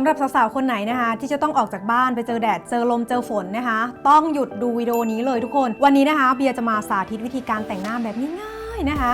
สำหรับสาวๆ คนไหนนะคะ ที่จะต้องออกจากบ้านไปเจอแดด เจอลมเจอฝนนะคะ ต้องหยุดดูวิดีโอนี้เลยทุกคน วันนี้นะคะเบียร์จะมาสาธิตวิธีการแต่งหน้าแบบง่าย นะคะ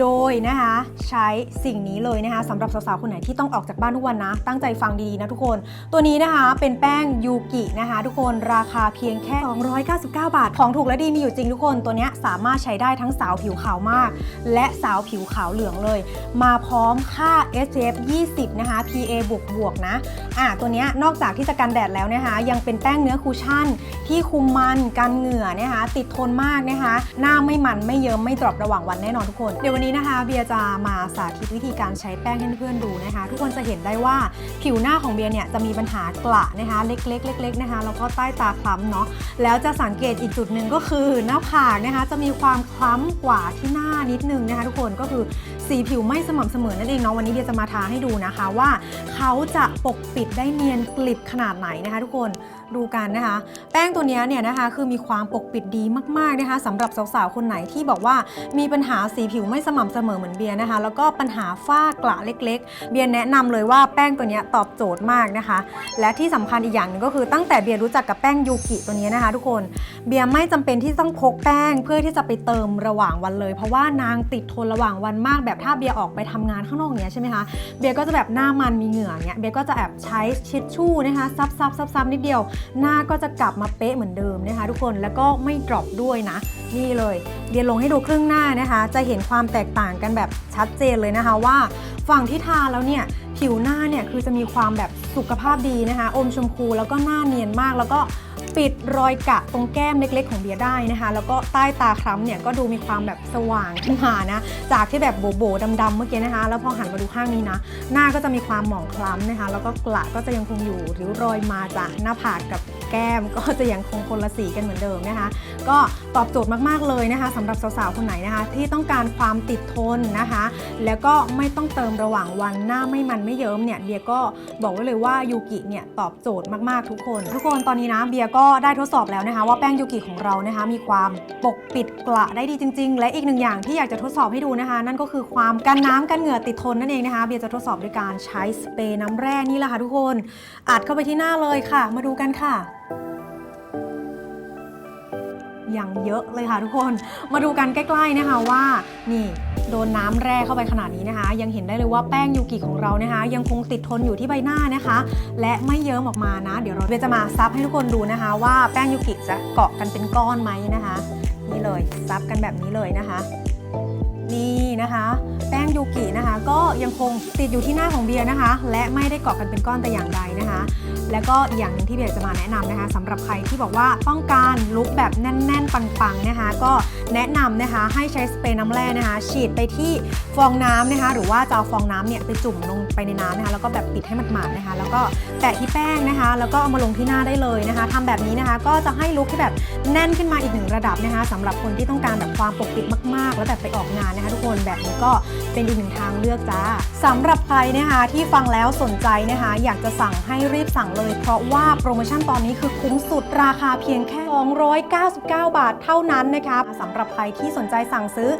โดยนะคะใช้สิ่งนี้เลยนะคะสำหรับสาวๆคนไหนที่ต้องออกจากบ้านทุกวันนะ ตั้งใจฟังดีๆนะทุกคน ตัวนี้นะคะเป็นแป้งยูกินะคะ ทุกคนราคาเพียงแค่ 299 บาท ของถูกและดีมีอยู่จริงทุกคน ตัวนี้สามารถใช้ได้ทั้งสาวผิวขาวมาก และสาวผิวขาวเหลืองเลย มาพร้อมค่า SPF 20 นะคะ PA บวกบวกๆนะอะตัวนี้นอกจากที่จะกันแดดแล้วนะคะ ยังเป็นแป้งเนื้อคูชั่น ที่คุมมันกันเหงื่อนะคะติดทนมากนะคะ หน้าไม่มันไม่เยิ้มไม่ดรอประหว่างวันน่นอนทุกคน เดี๋ยววันนี้นะคะเบียร์จะมาสาธิตวิธีการใช้แป้งให้เพื่อนๆดูนะคะ ทุกคนจะเห็นได้ว่าผิวหน้าของเบียร์เนี่ยจะมีปัญหากระนะคะเล็กๆเล็กๆนะคะแล้วก็ใต้ตาคล้ำเนาะแล้วจะสังเกตอีกจุดหนึ่งก็คือหน้าผากนะคะจะมีความคล้ำกว่าที่หน้านิดนึงนะคะ ทุกคนก็คือสีผิวไม่สม่ำเสมอนั่นเองเนาะวันนี้เบียร์จะมาทาให้ดูนะคะว่า เขาจะปกปิดได้เนียนกลิบขนาดไหนนะคะ ทุกคนดูกันนะคะ แป้งตัวนี้เนี่ยนะคะคือมีความปกปิดดีมากๆนะคะสำหรับสาวๆคนไหนที่บอกว่ามีปัญหาสีผิวไม่สม่ำเสมอเหมือนเบียร์นะคะ แล้วก็ปัญหาฝ้ากระเล็ก ๆ เบียร์แนะนำเลยว่าแป้งตัวนี้ตอบโจทย์มากนะคะ และที่สำคัญอีกอย่างนึงก็คือตั้งแต่เบียร์รู้จักกับแป้งยูกิตัวนี้นะคะ ทุกคนเบียร์ไม่จำเป็นที่ต้องพกแป้งเพื่อที่จะไปเติมระหว่างวันเลย เพราะว่านางติดทนระหว่างวันมากแบบถ้าเบียร์ออกไปทำงานข้างนอกเนี้ยใช่ไหมคะเบียร์ก็จะแบบหน้ามันมีเหงื่อเนี้ยเบียร์ก็จะแอบใช้ชิชชู่นะคะซับซับซับซับนิดเดียว หน้าก็จะกลับมาเป๊ะเหมือนเดิมนะคะ ทุกคนแล้วก็ไม่ดรอปด้วยนะนี่เลยเบียร์ลงให้ดูครึ่งหน้านะคะจะเห็นความแตกต่างกันแบบชัดเจนเลยนะคะว่า ฝั่งที่ทาแล้วเนี่ยผิวหน้าเนี่ยคือจะมีความแบบสุขภาพดีนะคะ อมชมพูแล้วก็หน้าเนียนมากแล้วก็ปิดรอยกะตรงแก้มเล็กๆของเบียร์ได้นะคะ แล้วก็ใต้ตาคล้ำเนี่ยก็ดูมีความแบบสว่างขึ้นมานะ จากที่แบบโบๆดำๆเมื่อกี้นะคะ แล้วพอหันมาดูข้างนี้นะ หน้าก็จะมีความหมองคล้ำนะคะ แล้วก็กระก็จะยังคงอยู่หริ้วรอยมาจากหน้าผากกับ แก้มก็จะยังคงคนละสีกันเหมือนเดิมนะคะ ก็ตอบโจทย์มากๆเลยนะคะสำหรับสาวๆคนไหนนะคะ ที่ต้องการความติดทนนะคะ แล้วก็ไม่ต้องเติมระหว่างวันหน้าไม่มันไม่เยิ้มเนี่ยเบียก็บอกไว้เลยว่ายูกิเนี่ยตอบโจทย์มากๆทุกคน ทุกคนตอนนี้นะเบียก็ได้ทดสอบแล้วนะคะ ว่าแป้งยูกิของเรานะคะ มีความปกปิดกระได้ดีจริง ๆ และอีกหนึ่งอย่างที่อยากจะทดสอบให้ดูนะคะ นั่นก็คือความกันน้ำกันเหงื่อติดทนนั่นเองนะคะเบียจะทดสอบด้วยการใช้สเปรย์น้ำแร่นี่แหละค่ะทุกคนอัดเข้าไปที่หน้าเลยค่ะ มาดูกันค่ะ อย่างเยอะเลยค่ะทุกคน มาดูกันใกล้ๆนะคะว่านี่โดนน้ำแร่เข้าไปขนาดนี้นะคะ ยังเห็นได้เลยว่าแป้งยูกิของเรานะคะ ยังคงติดทนอยู่ที่ใบหน้านะคะ และไม่เยิ้มออกมานะ เดี๋ยวเราเบียจะมาซับให้ทุกคนดูนะคะ ว่าแป้งยูกิจะเกาะกันเป็นก้อนไหมนะคะ นี่เลยซับกันแบบนี้เลยนะคะ นี่นะคะ แป้งยูกินะคะ ก็ยังคงติดอยู่ที่หน้าของเบียร์นะคะ และไม่ได้เกาะกันเป็นก้อนแต่อย่างใดนะคะ แล้วก็อย่างหนึ่งที่เบียร์จะมาแนะนำนะคะสำหรับใครที่บอกว่าต้องการลุกแบบแน่น ๆ ปังๆนะคะ ก็ แนะนำนะคะให้ใช้สเปรย์น้ำแร่นะคะ ฉีดไปที่ฟองน้ำนะคะ หรือว่าจะเอาฟองน้ำเนี่ยไปจุ่มลงไปในน้ำนะคะ แล้วก็แบบปิดให้หมาดๆนะคะ แล้วก็แปะที่แป้งนะคะ แล้วก็เอามาลงที่หน้าได้เลยนะคะทำแบบนี้นะคะ ก็จะให้ลุคที่แบบแน่นขึ้นมาอีกหนึ่งระดับนะคะสำหรับคนที่ต้องการแบบความปกปิดมาก ๆ แล้วแบบไปออกงานนะคะ ทุกคนแบบนี้ก็ เป็นอีกหนึ่งทางเลือกจ้าสำหรับใครนะคะที่ฟังแล้วสนใจนะคะ อยากจะสั่งให้รีบสั่งเลย เพราะว่าโปรโมชั่นตอนนี้คือคุ้มสุดราคาเพียงแค่ 299 บาทเท่านั้นนะคะสำหรับใครที่สนใจสั่งซื้อ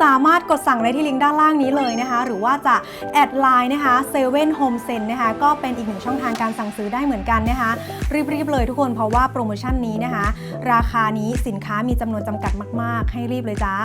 สามารถกดสั่งได้ที่ลิงก์ด้านล่างนี้เลยนะคะ หรือว่าจะแอดไลน์นะคะเซเว่นโฮมเซนนะคะก็เป็นอีกหนึ่งช่องทางการสั่งซื้อได้เหมือนกันนะคะ รีบๆเลยทุกคนเพราะว่าโปรโมชั่นนี้นะคะ ราคานี้สินค้ามีจำนวนจำกัดมาก ๆ ให้รีบเลยจ้า